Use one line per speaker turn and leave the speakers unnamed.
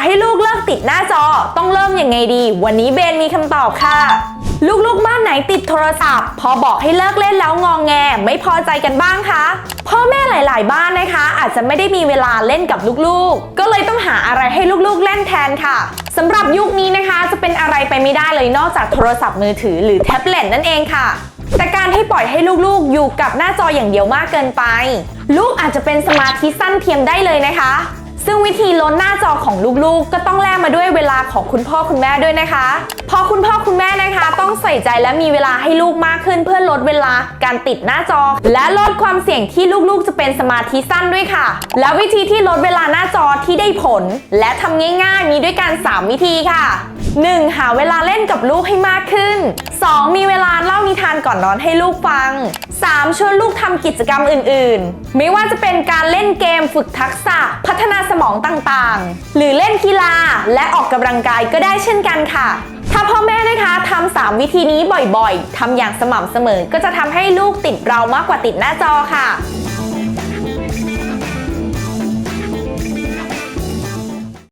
ากให้ลูกเลิกติดหน้าจอ ต้องเริ่มยังไงดี วันนี้เบนมีคำตอบค่ะ ลูกๆบ้านไหนติดโทรศัพท์ พอบอกให้เลิกเล่นแล้วงองแง ไม่พอใจกันบ้างคะพ่อแม่หลายๆ บ้านนะคะ อาจจะไม่ได้มีเวลาเล่นกับลูกๆ ก็เลยต้องหาอะไรให้ลูกๆเล่นแทนค่ะสำหรับยุคนี้นะคะ จะเป็นอะไรไปไม่ได้เลยนอกจากโทรศัพท์มือถือหรือแท็บเล็ตนั่นเองค่ะแต่การที่ปล่อยให้ลูกๆ อยู่กับหน้าจออย่างเดียวมากเกินไป ลูกอาจจะเป็นสมาธิสั้นเทียมได้เลยนะคะ ซึ่งวิธีลดหน้าจอของลูกๆ ก็ต้องแลกมาด้วยเวลาของคุณพ่อคุณแม่ด้วยนะคะเพราะคุณพ่อคุณแม่นะคะ ต้องใส่ใจและมีเวลาให้ลูกมากขึ้น เพื่อลดเวลาการติดหน้าจอ และลดความเสี่ยงที่ลูกๆ จะเป็นสมาธิสั้นด้วยค่ะ และวิธีที่ลดเวลาหน้าจอที่ได้ผล และทำง่ายๆ มีด้วยกัน 3 วิธีค่ะ 1. หาเวลาเล่นกับลูกให้มากขึ้น 2. มีเวลาเล่านิทานก่อนนอนให้ลูกฟัง 3. ชวนลูกทำกิจกรรมอื่น ๆ ไม่ว่าจะเป็นการเล่นเกมฝึกทักษะ ฒนาสมองต่างๆ หรือเล่นกีฬาและออกกำลังกายก็ได้เช่นกันค่ะ ถ้าพ่อแม่นะคะทำ3วิธีนี้บ่อยๆทำอย่างสม่ำเสมอ ก็จะทำให้ลูกติดเรามากกว่าติดหน้าจอค่ะ